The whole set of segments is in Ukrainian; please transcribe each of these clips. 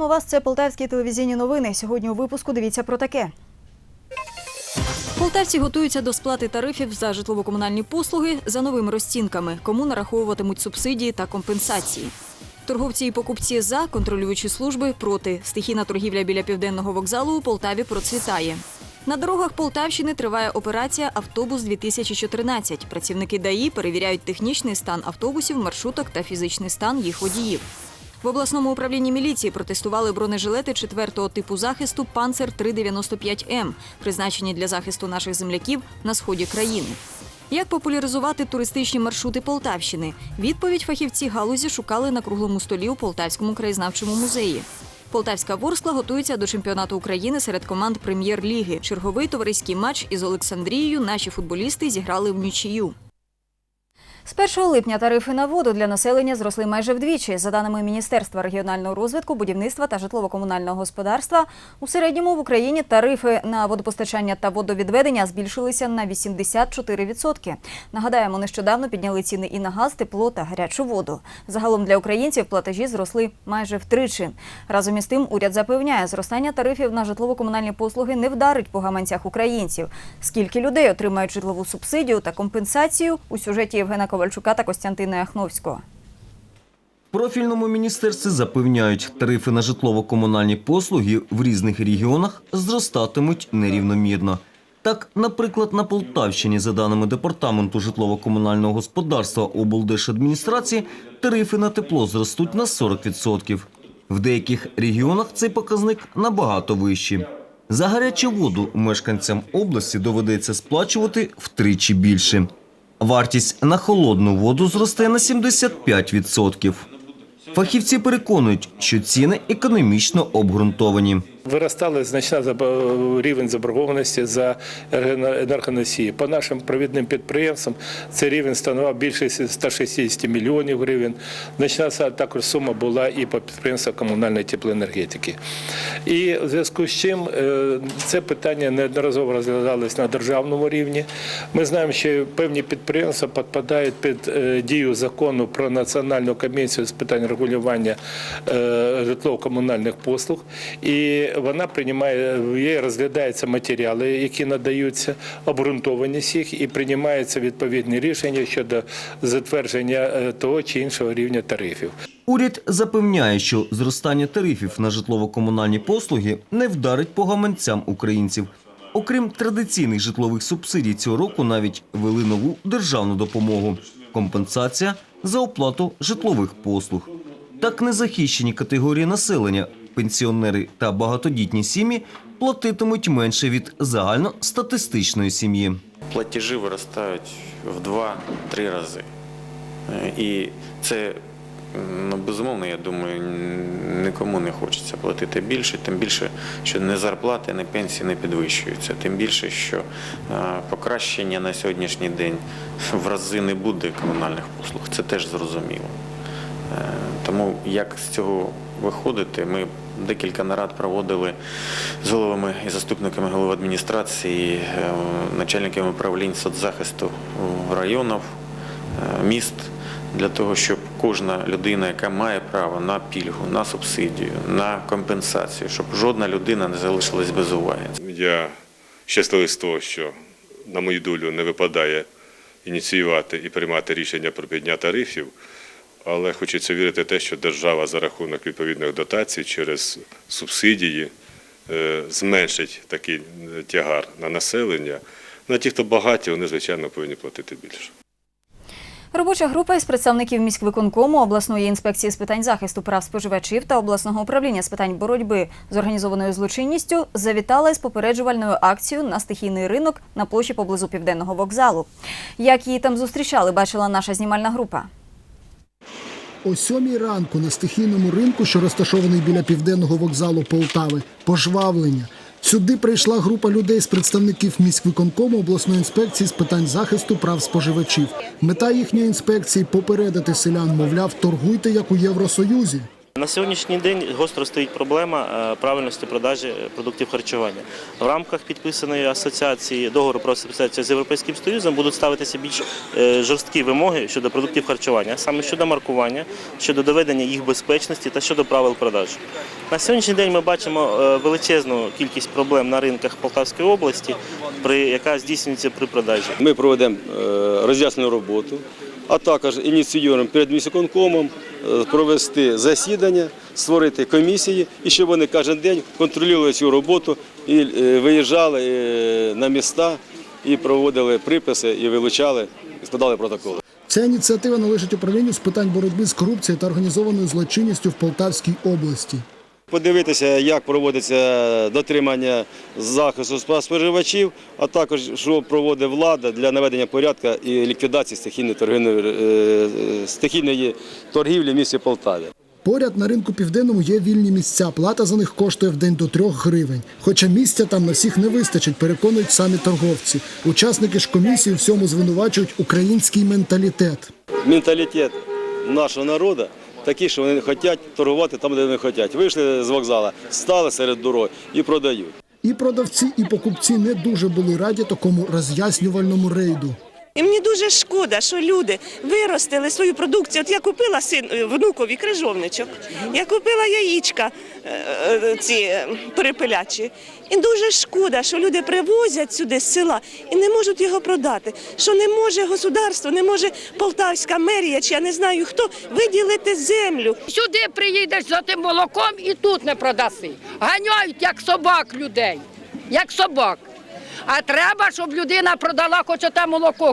Вітаємо вас. Це полтавські телевізійні новини. Сьогодні у випуску дивіться про таке. Полтавці готуються до сплати тарифів за житлово-комунальні послуги за новими розцінками, кому нараховуватимуть субсидії та компенсації. Торговці і покупці за контролюючі служби проти. Стихійна торгівля біля південного вокзалу у Полтаві процвітає. На дорогах Полтавщини триває операція Автобус 2014 Працівники ДАІ перевіряють технічний стан автобусів, маршруток та фізичний стан їх водіїв. В обласному управлінні міліції протестували бронежилети четвертого типу захисту Панцер 395 М, призначені для захисту наших земляків на сході країни. Як популяризувати туристичні маршрути Полтавщини? Відповідь фахівці галузі шукали на круглому столі у Полтавському краєзнавчому музеї. Полтавська Ворскла готується до чемпіонату України серед команд прем'єр-ліги. Черговий товариський матч із Олександрією наші футболісти зіграли в нічию. З 1 липня тарифи на воду для населення зросли майже вдвічі. За даними Міністерства регіонального розвитку, будівництва та житлово-комунального господарства, у середньому в Україні тарифи на водопостачання та водовідведення збільшилися на 84%. Нагадаємо, нещодавно підняли ціни і на газ, тепло та гарячу воду. Загалом для українців платежі зросли майже втричі. Разом із тим, уряд запевняє, зростання тарифів на житлово-комунальні послуги не вдарить по гаманцях українців. Скільки людей отримають житлову субсидію та компенсацію у сюжеті Євгена Ковальчука та Костянтина Яхновського. Профільному міністерстві запевняють, тарифи на житлово-комунальні послуги в різних регіонах зростатимуть нерівномірно. Так, наприклад, на Полтавщині, за даними департаменту житлово-комунального господарства облдержадміністрації, тарифи на тепло зростуть на 40%. В деяких регіонах цей показник набагато вищий. За гарячу воду мешканцям області доведеться сплачувати втричі більше. Вартість на холодну воду зросте на 75%. Фахівці переконують, що ціни економічно обґрунтовані. Виростала значна рівень заборгованості за енергоносії. По нашим провідним підприємствам цей рівень становив більше 160 мільйонів гривень. Значна також сума була і по підприємствам комунальної теплоенергетики. І в зв'язку з чим е, це питання неодноразово розглядалось на державному рівні. Ми знаємо, що певні підприємства підпадають під е, дію закону про національну комісію з питань регулювання е, житлово-комунальних послуг. І вона приймає, їй розглядаються матеріали, які надаються, обґрунтованість їх, і приймаються відповідні рішення щодо затвердження е, того чи іншого рівня тарифів. Уряд запевняє, що зростання тарифів на житлово-комунальні послуги не вдарить по гаманцям українців. Окрім традиційних житлових субсидій, цього року навіть вели нову державну допомогу – компенсація за оплату житлових послуг. Так незахищені категорії населення, пенсіонери та багатодітні сім'ї платитимуть менше від загальностатистичної сім'ї. платежі виростають в 2-3 рази. Е, І це, ну, безумовно, я думаю, нікому не хочеться платити більше, тим більше, що не зарплати, не пенсії не підвищуються, тим більше, що е, покращення на сьогоднішній день в рази не буде комунальних послуг. Це теж зрозуміло. Е, Тому як з цього виходити, ми декілька нарад проводили з головами і заступниками голови адміністрації, е, начальниками управлінь соцзахисту районів, е, міст для того, щоб кожна людина, яка має право на пільгу, на субсидію, на компенсацію, щоб жодна людина не залишилась без уваги. Я щасливий з того, що на мою долю не випадає ініціювати і приймати рішення про підняття тарифів, але хочеться вірити те, що держава за рахунок відповідних дотацій через субсидії е, зменшить такий е, тягар на населення. На ті, хто багаті, вони, звичайно, повинні платити більше. Робоча група із представників міськвиконкому, обласної інспекції з питань захисту прав споживачів та обласного управління з питань боротьби з організованою злочинністю завітала із попереджувальною акцією на стихійний ринок на площі поблизу південного вокзалу. Як її там зустрічали, бачила наша знімальна група. О сьомій ранку на стихійному ринку, що розташований біля південного вокзалу Полтави, пожвавлення. Сюди прийшла група людей з представників міськвиконкому обласної інспекції з питань захисту прав споживачів. Мета їхньої інспекції попередити селян, мовляв, торгуйте як у Євросоюзі. На сьогоднішній день гостро стоїть проблема е, правильності продажі продуктів харчування. В рамках підписаної асоціації договору про асоціацію з Європейським Союзом будуть ставитися більш е, жорсткі вимоги щодо продуктів харчування, саме щодо маркування, щодо доведення їх безпечності та щодо правил продажу. На сьогоднішній день ми бачимо е, величезну кількість проблем на ринках Полтавської області, яка здійснюється при продажі. Ми проведемо е, роз'яснену роботу, а також ініціюємо перед міськвиконкомом е, провести засідання, створити комісії і щоб вони кожен день контролювали цю роботу і е, виїжджали е, на міста і проводили приписи і вилучали, і складали протоколи. Ця ініціатива належить управлінню з питань боротьби з корупцією та організованою злочинністю в Полтавській області. Подивитися, як проводиться дотримання захисту споживачів, а також що проводить влада для наведення порядку і ліквідації стихійної торгівельної, е, е, стихійної торгівлі в місті Полтаві. Поряд на ринку південному є вільні місця. Плата за них коштує в день до трьох гривень. Хоча місця там на всіх не вистачить, переконують самі торговці. Учасники ж комісії у всьому звинувачують український менталітет. Менталітет нашого народу такий, що вони хочуть торгувати там, де вони хочуть. Вийшли з вокзалу, стали серед дороги і продають. І продавці, і покупці не дуже були раді такому роз'яснювальному рейду. І мені дуже шкода, що люди виростили свою продукцію. От я купила син е, внукові крижовничок, я купила яєчка е, е, ці перепелячі. І дуже шкода, що люди привозять сюди з села і не можуть його продати. Що не може государство, не може полтавська мерія, чи я не знаю хто виділити землю. Сюди приїдеш за тим молоком і тут не продаси. Ганяють як собак людей, як собак. А треба, щоб людина продала хоч оте молоко.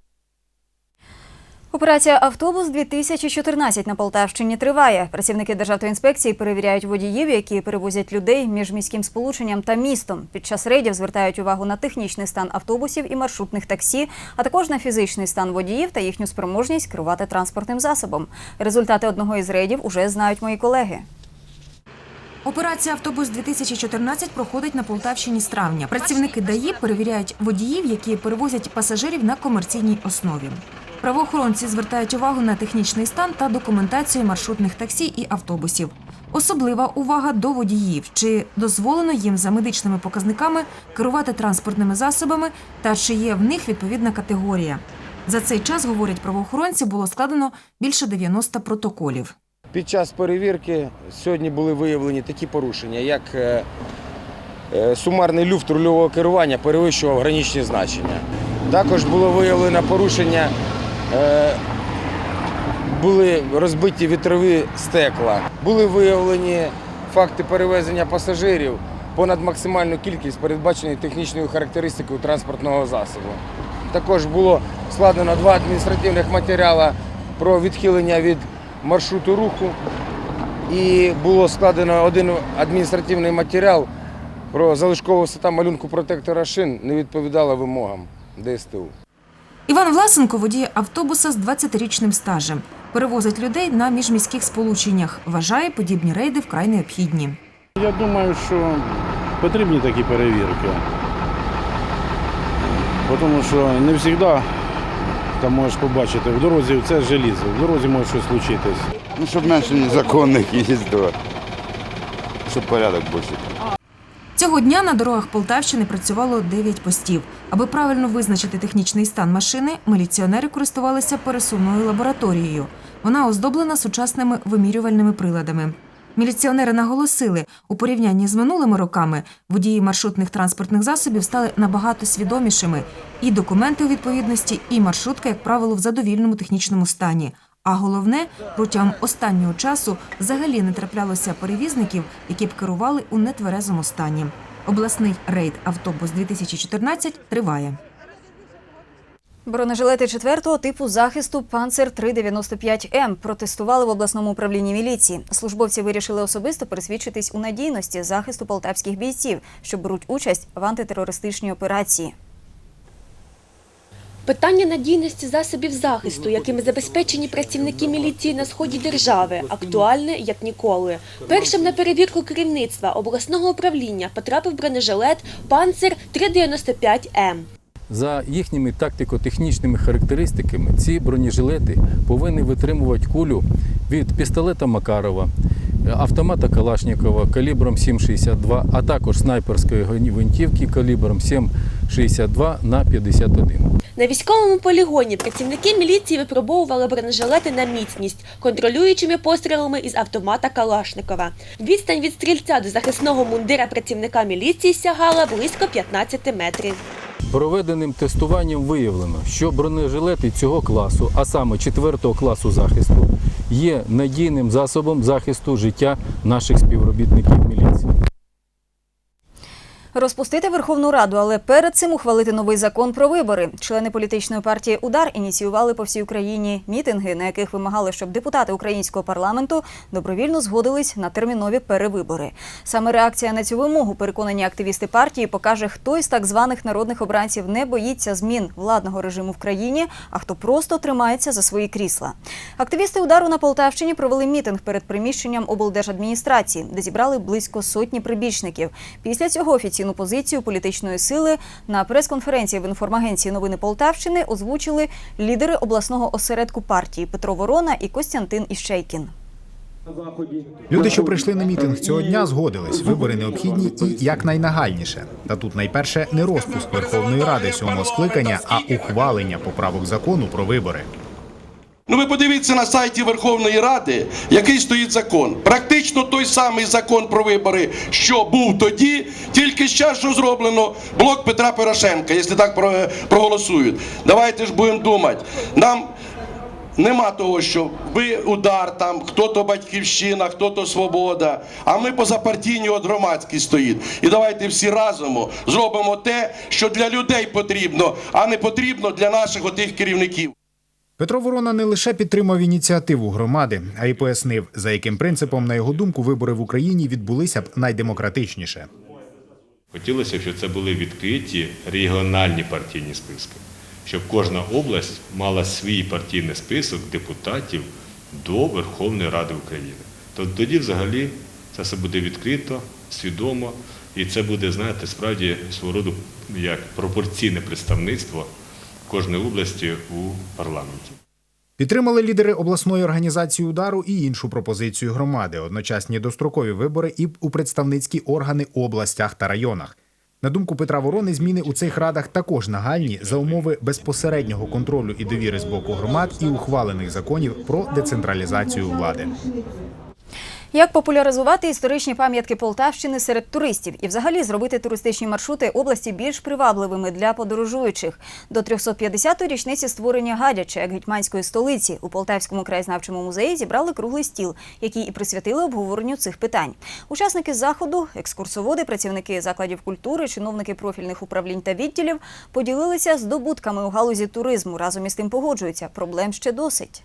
Операція Автобус 2014 на Полтавщині триває. Працівники Державтоінспекції перевіряють водіїв, які перевозять людей між міським сполученням та містом. Під час рейдів звертають увагу на технічний стан автобусів і маршрутних таксі, а також на фізичний стан водіїв та їхню спроможність керувати транспортним засобом. Результати одного із рейдів уже знають мої колеги. Операція Автобус 2014 проходить на Полтавщині з травня. Працівники ДАІ перевіряють водіїв, які перевозять пасажирів на комерційній основі. Правоохоронці звертають увагу на технічний стан та документацію маршрутних таксі і автобусів. Особлива увага до водіїв, чи дозволено їм за медичними показниками керувати транспортними засобами та чи є в них відповідна категорія. За цей час, говорять правоохоронці, було складено більше 90 протоколів. Під час перевірки сьогодні були виявлені такі порушення, як е, е, сумарний люфт рульового керування перевищував граничні значення. Також було виявлено порушення, були розбиті вітрові стекла, були виявлені факти перевезення пасажирів понад максимальну кількість, передбаченої технічною характеристикою транспортного засобу. Також було складено два адміністративних матеріали про відхилення від маршруту руху. І було складено один адміністративний матеріал про залишкову висота малюнку протектора шин не відповідала вимогам ДСТУ. Іван Власенко водіє автобуса з 20-річним стажем. Перевозить людей на міжміських сполученнях. Вважає подібні рейди вкрай необхідні. Я думаю, що потрібні такі перевірки. Тому що не завжди там можеш побачити в дорозі це желізо, в дорозі може щось случитись. Ну, щоб менше незаконних їздило, щоб порядок більше. Цього дня на дорогах Полтавщини працювало 9 постів. Аби правильно визначити технічний стан машини, міліціонери користувалися пересувною лабораторією. Вона оздоблена сучасними вимірювальними приладами. Міліціонери наголосили, у порівнянні з минулими роками водії маршрутних транспортних засобів стали набагато свідомішими. І документи у відповідності, і маршрутка, як правило, в задовільному технічному стані. А головне, протягом останнього часу взагалі не траплялося перевізників, які б керували у нетверезому стані. Обласний рейд автобус 2014 триває. Бронежилети четвертого типу захисту Панцер 395 М протестували в обласному управлінні міліції. Службовці вирішили особисто пересвідчитись у надійності захисту полтавських бійців, що беруть участь в антитерористичній операції. Питання надійності засобів захисту, якими забезпечені працівники міліції на сході держави, актуальне як ніколи. Першим на перевірку керівництва обласного управління потрапив бронежилет Панцер 395 М. За їхніми тактико-технічними характеристиками, ці бронежилети повинні витримувати кулю від пістолета Макарова, автомата Калашникова калібром 7,62, а також снайперської гвинтівки калібром 7,62 на 51. На військовому полігоні працівники міліції випробовували бронежилети на міцність, контролюючими пострілами із автомата Калашникова. Відстань від стрільця до захисного мундира працівника міліції сягала близько 15 метрів. Проведеним тестуванням виявлено, що бронежилети цього класу, а саме 4 класу захисту, є надійним засобом захисту життя наших співробітників міліції. Розпустити Верховну Раду, але перед цим ухвалити новий закон про вибори. Члени політичної партії Удар ініціювали по всій Україні мітинги, на яких вимагали, щоб депутати українського парламенту добровільно згодились на термінові перевибори. Саме реакція на цю вимогу, переконані активісти партії, покаже, хто із так званих народних обранців не боїться змін владного режиму в країні, а хто просто тримається за свої крісла. Активісти удару на Полтавщині провели мітинг перед приміщенням облдержадміністрації, де зібрали близько сотні прибічників. Після цього офіційну позицію політичної сили на прес-конференції в інформагенції новини Полтавщини озвучили лідери обласного осередку партії Петро Ворона і Костянтин Іщейкін. Люди, що прийшли на мітинг цього дня, згодились. Вибори необхідні і якнайнагальніше. Та тут найперше не розпуск Верховної Ради сьомого скликання, а ухвалення поправок закону про вибори. Ну ви подивіться на сайті Верховної Ради, який стоїть закон. Практично той самий закон про вибори, що був тоді, тільки зараз що зроблено блок Петра Порошенка, якщо так проголосують. Давайте ж будемо думати. Нам нема того, що ви удар там, хто то батьківщина, хто то свобода. А ми позапартійні от громадські стоїть. І давайте всі разом зробимо те, що для людей потрібно, а не потрібно для наших отих керівників. Петро Ворона не лише підтримав ініціативу громади, а й пояснив, за яким принципом, на його думку, вибори в Україні відбулися б найдемократичніше. Хотілося б, щоб це були відкриті регіональні партійні списки, щоб кожна область мала свій партійний список депутатів до Верховної Ради України. То тоді взагалі це все буде відкрито, свідомо, і це буде, знаєте, справді свого роду як пропорційне представництво кожної області у парламенті. Підтримали лідери обласної організації удару і іншу пропозицію громади одночасні дострокові вибори і у представницькі органи областях та районах. На думку Петра Ворони, зміни у цих радах також нагальні за умови безпосереднього контролю і довіри з боку громад і ухвалених законів про децентралізацію влади. Як популяризувати історичні пам'ятки Полтавщини серед туристів і взагалі зробити туристичні маршрути області більш привабливими для подорожуючих? До 350-ї річниці створення Гадяча як гетьманської столиці у Полтавському краєзнавчому музеї зібрали круглий стіл, який і присвятили обговоренню цих питань. Учасники заходу, екскурсоводи, працівники закладів культури, чиновники профільних управлінь та відділів поділилися здобутками у галузі туризму. Разом із тим погоджуються, проблем ще досить.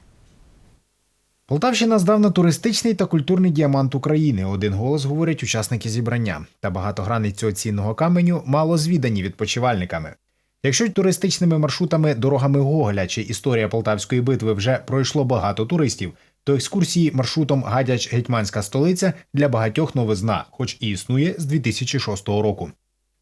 Полтавщина здавна туристичний та культурний діамант України. Один голос говорять учасники зібрання. Та багатогранність цього цінного каменю мало звідані відпочивальниками. Якщо туристичними маршрутами дорогами Гоголя чи історія Полтавської битви вже пройшло багато туристів, то екскурсії маршрутом Гадяч Гетьманська столиця для багатьох новизна, хоч і існує з 2006 року.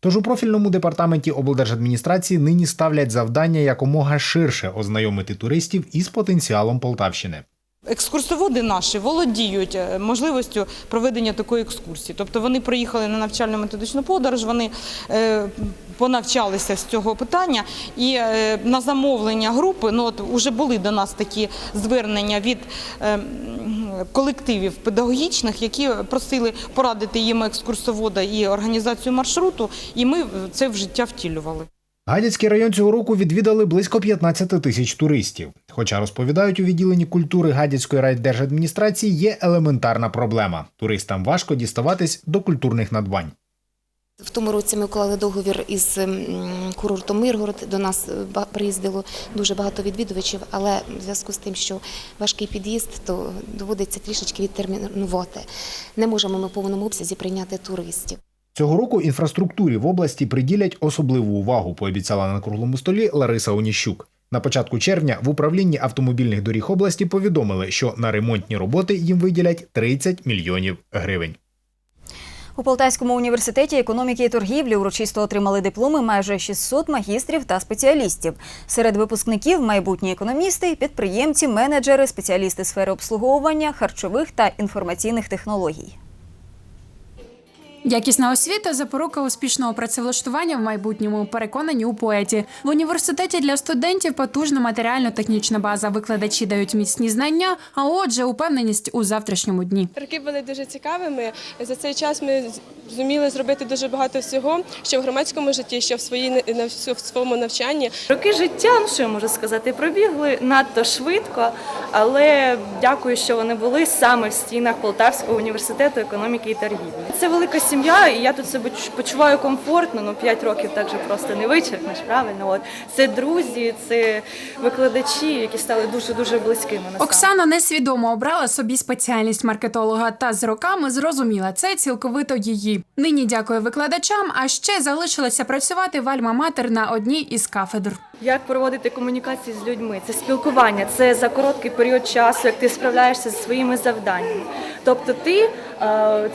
Тож у профільному департаменті облдержадміністрації нині ставлять завдання якомога ширше ознайомити туристів із потенціалом Полтавщини. Екскурсоводи наші володіють е, можливістю проведення такої екскурсії. Тобто вони приїхали на навчально-методичну подорож, вони е, понавчалися з цього питання, і е, на замовлення групи ну от вже були до нас такі звернення від колективів педагогічних, які просили порадити їм екскурсовода і організацію маршруту, і ми це в життя втілювали. Гадяцький район цього року відвідали близько 15 тисяч туристів. Хоча розповідають у відділенні культури Гадяцької райдержадміністрації, є елементарна проблема. Туристам важко діставатись до культурних надбань. В тому році ми уклали договір із курортом Миргород. До нас е, приїздило дуже багато відвідувачів, але в зв'язку з тим, що важкий під'їзд, то доводиться трішечки відтермінувати. Не можемо ми в повному обсязі прийняти туристів. Цього року інфраструктурі в області приділять особливу увагу, пообіцяла на круглому столі Лариса Оніщук. На початку червня в управлінні автомобільних доріг області повідомили, що на ремонтні роботи їм виділять 30 мільйонів гривень. У Полтавському університеті економіки і торгівлі урочисто отримали дипломи майже 600 магістрів та спеціалістів. Серед випускників майбутні економісти, підприємці, менеджери, спеціалісти сфери обслуговування, харчових та інформаційних технологій. Якісна освіта запорука успішного працевлаштування в майбутньому. Переконані у поеті. В університеті для студентів потужна матеріально-технічна база. Викладачі дають міцні знання, а отже, упевненість у завтрашньому дні. Роки були дуже цікавими. За цей час ми зуміли зробити дуже багато всього, що в громадському житті, що в своїй в своєму навчанні. Роки життя, ну що я можу сказати, пробігли надто швидко, але дякую, що вони були саме в стінах Полтавського університету економіки і торгівлі. Це велика сім'я, і я тут себе почуваю комфортно. Ну 5 років так же просто не вичерпнеш, правильно. От це друзі, це викладачі, які стали дуже дуже близькими. насамперед. Оксана несвідомо обрала собі спеціальність маркетолога та з роками зрозуміла, це цілковито її. Нині дякує викладачам, а ще залишилася працювати в Альма-Матер на одній із кафедр. Як проводити комунікації з людьми? Це спілкування, це за короткий період часу, як ти справляєшся зі своїми завданнями. Тобто, ти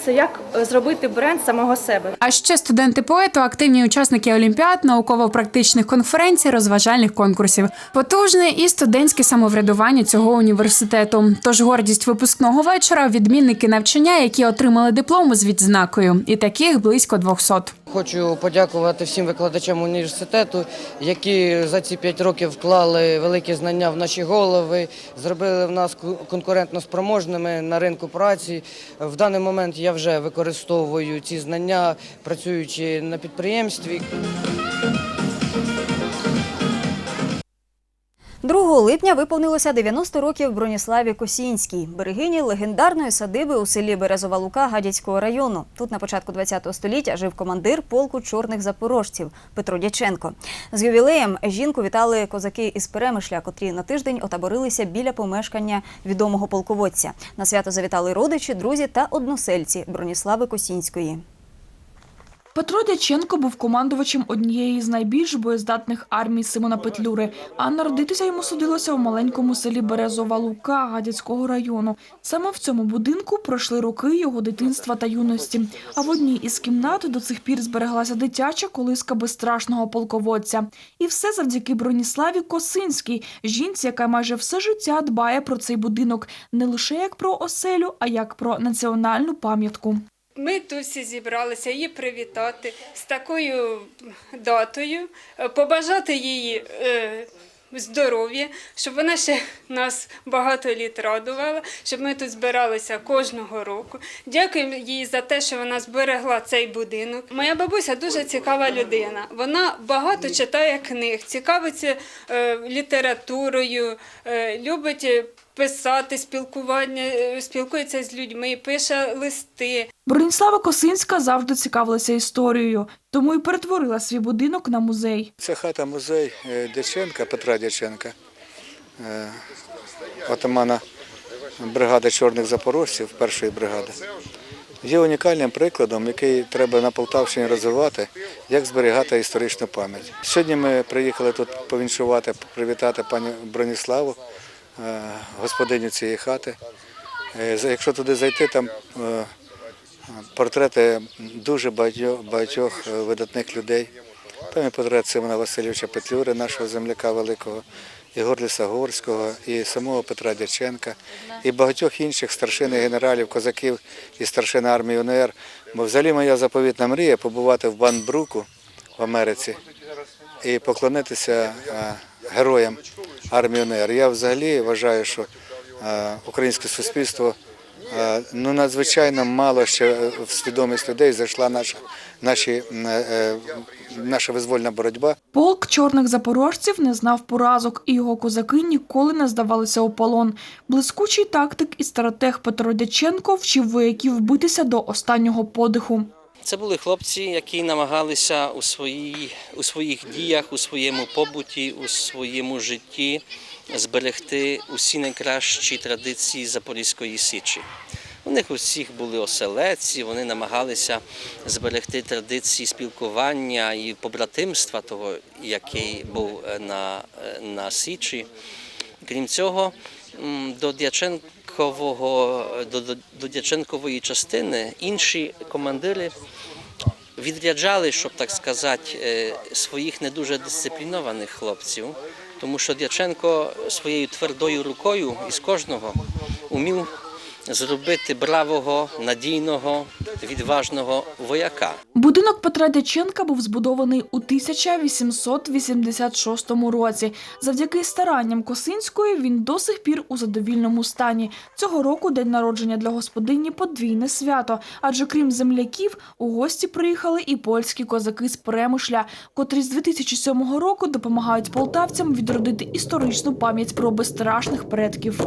це як зробити бренд самого себе. А ще студенти поету, активні учасники олімпіад, науково-практичних конференцій, розважальних конкурсів, потужне і студентське самоврядування цього університету. Тож гордість випускного вечора відмінники навчання, які отримали диплом з відзнакою, і таких близько 200. Хочу подякувати всім викладачам університету, які за ці п'ять років вклали великі знання в наші голови, зробили в нас конкурентно спроможними на ринку праці. В даний момент я вже використовую ці знання, працюючи на підприємстві. 2 липня виповнилося 90 років Броніславі Косінській, берегині легендарної садиби у селі Березова Лука Гадяцького району. Тут на початку ХХ століття жив командир полку чорних запорожців Петро Дяченко. З ювілеєм жінку вітали козаки із Перемишля, котрі на тиждень отаборилися біля помешкання відомого полководця. На свято завітали родичі, друзі та односельці Броніслави Косінської. Петро Дяченко був командувачем однієї з найбільш боєздатних армій Симона Петлюри, а народитися йому судилося в маленькому селі Березова Лука Гадяцького району. Саме в цьому будинку пройшли роки його дитинства та юності. А в одній із кімнат до цих пір збереглася дитяча колиска безстрашного полководця. І все завдяки Броніславі Косинській, жінці, яка майже все життя дбає про цей будинок не лише як про оселю, а як про національну пам'ятку. Ми тут всі зібралися її привітати з такою датою, е, побажати їй е, здоров'я, щоб вона ще нас багато літ радувала, щоб ми тут збиралися кожного року. Дякуємо їй за те, що вона зберегла цей будинок. Моя бабуся дуже цікава людина. Вона багато читає книг, цікавиться е, літературою, любить писати, спілкування, е, спілкується з людьми, пише листи. Броніслава Косинська завжди цікавилася історією, тому і перетворила свій будинок на музей. Це хата музей е, Дяченка, Петра Дяченка, е, отамана бригади чорних запорожців, першої бригади. Є унікальним прикладом, який треба на Полтавщині розвивати, як зберігати історичну пам'ять. Сьогодні ми приїхали тут повіншувати, привітати пані Броніславу, господиню цієї хати. Е, Якщо туди зайти, там е, портрети дуже багатьох, багатьох е, видатних людей. Там і портрет Симона Васильовича Петлюри, нашого земляка великого, і Горліса Горського, і самого Петра Дяченка, і багатьох інших старшин і генералів, козаків і старшин армії УНР. Бо взагалі моя заповітна мрія побувати в Банбруку в Америці і поклонитися е, героям армії УНР. Я взагалі вважаю, що е, українське суспільство е, ну, надзвичайно мало ще в свідомість людей зайшла наша, наші, е, наша визвольна боротьба. Полк чорних запорожців не знав поразок, і його козаки ніколи не здавалися у полон. Блискучий тактик і стратег Петро Дяченко вчив вояків битися до останнього подиху. Це були хлопці, які намагалися у, своїй, у своїх діях, у своєму побуті, у своєму житті зберегти усі найкращі традиції Запорізької Січі. У них усіх були оселеці, вони намагалися зберегти традиції спілкування і побратимства того, який був е, на, е, на Січі. Крім цього, до Дяченка військового до, до, до Дяченкової частини інші командири відряджали, щоб так сказати, е, своїх не дуже дисциплінованих хлопців, тому що Дяченко своєю твердою рукою із кожного умів зробити бравого, надійного, відважного вояка. Будинок Петра Дяченка був збудований у 1886 році. Завдяки старанням Косинської він до сих пір у задовільному стані. Цього року день народження для господині подвійне свято. Адже крім земляків, у гості приїхали і польські козаки з Перемишля, котрі з 2007 року допомагають полтавцям відродити історичну пам'ять про безстрашних предків.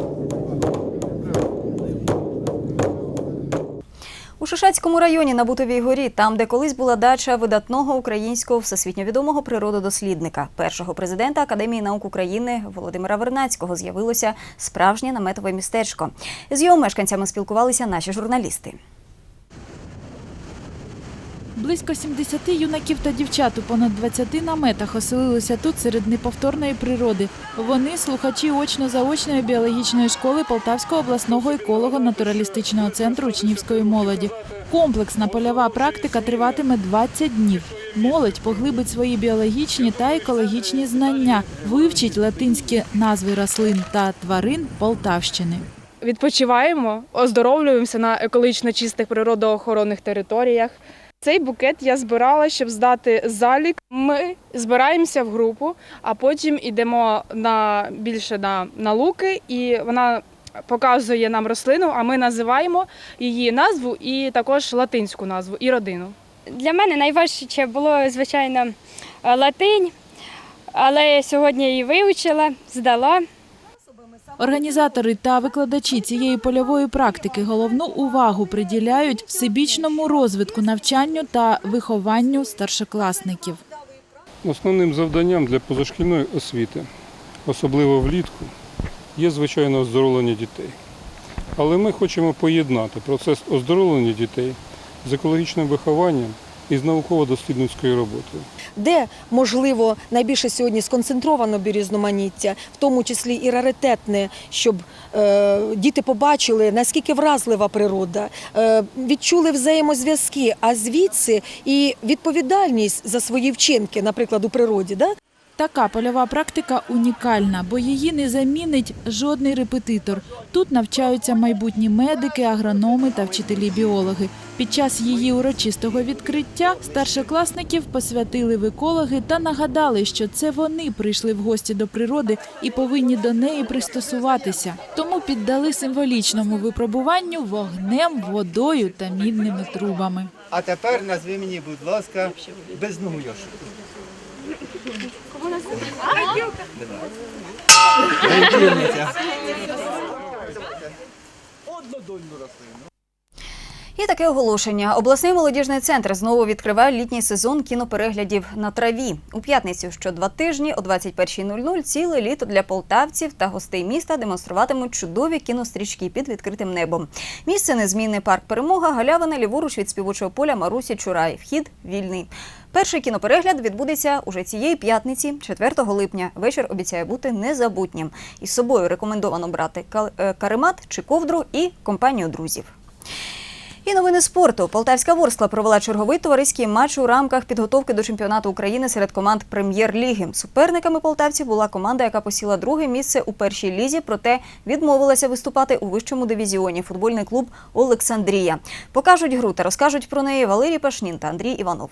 Шишацькому районі на Бутовій горі, там, де колись була дача видатного українського всесвітньо відомого природодослідника, першого президента Академії наук України Володимира Вернацького, з'явилося справжнє наметове містечко. З його мешканцями спілкувалися наші журналісти. Близько 70 юнаків та дівчат у понад 20 наметах оселилися тут серед неповторної природи. Вони слухачі очно-заочної біологічної школи Полтавського обласного еколого-натуралістичного центру учнівської молоді. Комплексна польова практика триватиме 20 днів. Молодь поглибить свої біологічні та екологічні знання, вивчить латинські назви рослин та тварин Полтавщини. Відпочиваємо, оздоровлюємося на екологічно чистих природоохоронних територіях. Цей букет я збирала, щоб здати залік. Ми збираємося в групу, а потім йдемо на більше на, на луки, і вона показує нам рослину, а ми називаємо її назву і також латинську назву і родину. Для мене найважче було, звичайно, латинь, але сьогодні її вивчила, здала. Організатори та викладачі цієї польової практики головну увагу приділяють всебічному розвитку навчанню та вихованню старшокласників. Основним завданням для позашкільної освіти, особливо влітку, є звичайно оздоровлення дітей. Але ми хочемо поєднати процес оздоровлення дітей з екологічним вихованням і з науково-дослідницькою роботою. Де можливо найбільше сьогодні сконцентровано бірізноманіття, в тому числі і раритетне, щоб е, діти побачили наскільки вразлива природа, е, відчули взаємозв'язки, а звідси і відповідальність за свої вчинки, наприклад, у природі. Да? Така польова практика унікальна, бо її не замінить жодний репетитор. Тут навчаються майбутні медики, агрономи та вчителі-біологи. Під час її урочистого відкриття старшокласників посвятили в екологи та нагадали, що це вони прийшли в гості до природи і повинні до неї пристосуватися. Тому піддали символічному випробуванню вогнем, водою та мідними трубами. А тепер назви мені, будь ласка, без ногу Однодольну рослину. І таке оголошення. Обласний молодіжний центр знову відкриває літній сезон кінопереглядів на траві. У п'ятницю що два тижні о 21.00 ціле літо для полтавців та гостей міста демонструватимуть чудові кінострічки під відкритим небом. Місце незмінний парк Перемога, галявина ліворуч від співочого поля Марусі Чурай. Вхід вільний. Перший кіноперегляд відбудеться уже цієї п'ятниці, 4 липня. Вечір обіцяє бути незабутнім. Із собою рекомендовано брати е, каремат чи ковдру і компанію друзів. І новини спорту. Полтавська Ворскла провела черговий товариський матч у рамках підготовки до чемпіонату України серед команд прем'єр-ліги. Суперниками полтавців була команда, яка посіла друге місце у першій лізі, проте відмовилася виступати у вищому дивізіоні. Футбольний клуб Олександрія. Покажуть гру та розкажуть про неї Валерій Пашнін та Андрій Іванов.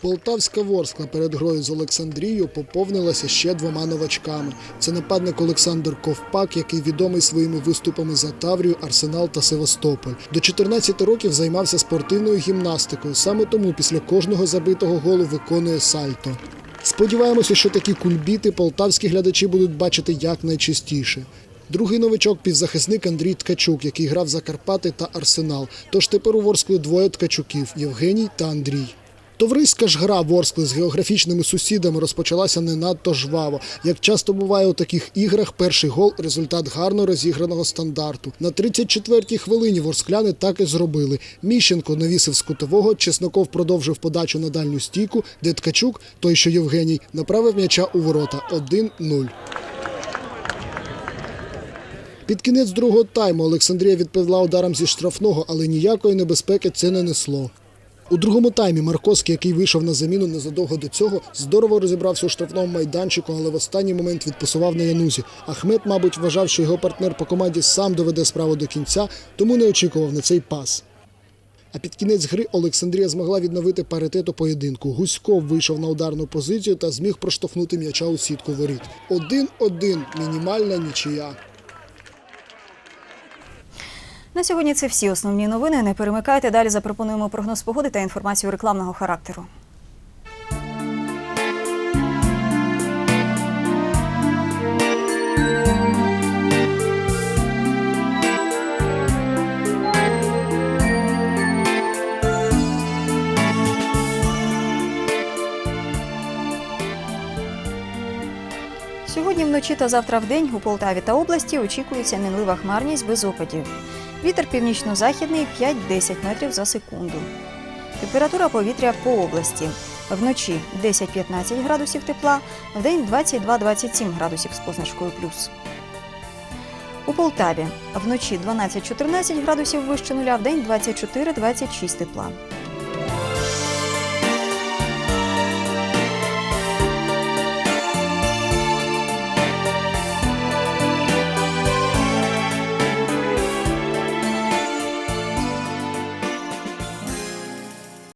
Полтавська Ворскла перед грою з Олександрією поповнилася ще двома новачками. Це нападник Олександр Ковпак, який відомий своїми виступами за Таврію, Арсенал та Севастополь. До 14 років займався спортивною гімнастикою. Саме тому після кожного забитого голу виконує сальто. Сподіваємося, що такі кульбіти полтавські глядачі будуть бачити якнайчастіше. Другий новичок півзахисник Андрій Ткачук, який грав за Карпати та Арсенал. Тож тепер у Ворсклі двоє ткачуків Євгеній та Андрій. Товариська ж гра Ворскли з географічними сусідами розпочалася не надто жваво. Як часто буває у таких іграх, перший гол результат гарно розіграного стандарту. На 34-й хвилині ворскляни так і зробили. Міщенко навісив з кутового, Чесноков продовжив подачу на дальню стійку, де Ткачук, той що Євгеній, направив м'яча у ворота 1-0. Під кінець другого тайму Олександрія відповіла ударом зі штрафного, але ніякої небезпеки це не несло. У другому таймі Марковський, який вийшов на заміну незадовго до цього, здорово розібрався у штрафному майданчику, але в останній момент відпасував на Янузі. Ахмед, мабуть, вважав, що його партнер по команді сам доведе справу до кінця, тому не очікував на цей пас. А під кінець гри Олександрія змогла відновити паритет у поєдинку. Гуськов вийшов на ударну позицію та зміг проштовхнути м'яча у сітку воріт. 1-1 – мінімальна нічия. На сьогодні це всі основні новини. Не перемикайте. Далі запропонуємо прогноз погоди та інформацію рекламного характеру. Сьогодні вночі та завтра вдень у Полтаві та області очікується мінлива хмарність без опадів. Вітер північно-західний 5-10 метрів за секунду. Температура повітря по області. Вночі 10-15 градусів тепла, вдень 22-27 градусів з позначкою плюс. У Полтаві вночі 12-14 градусів вище нуля, вдень 24-26 тепла.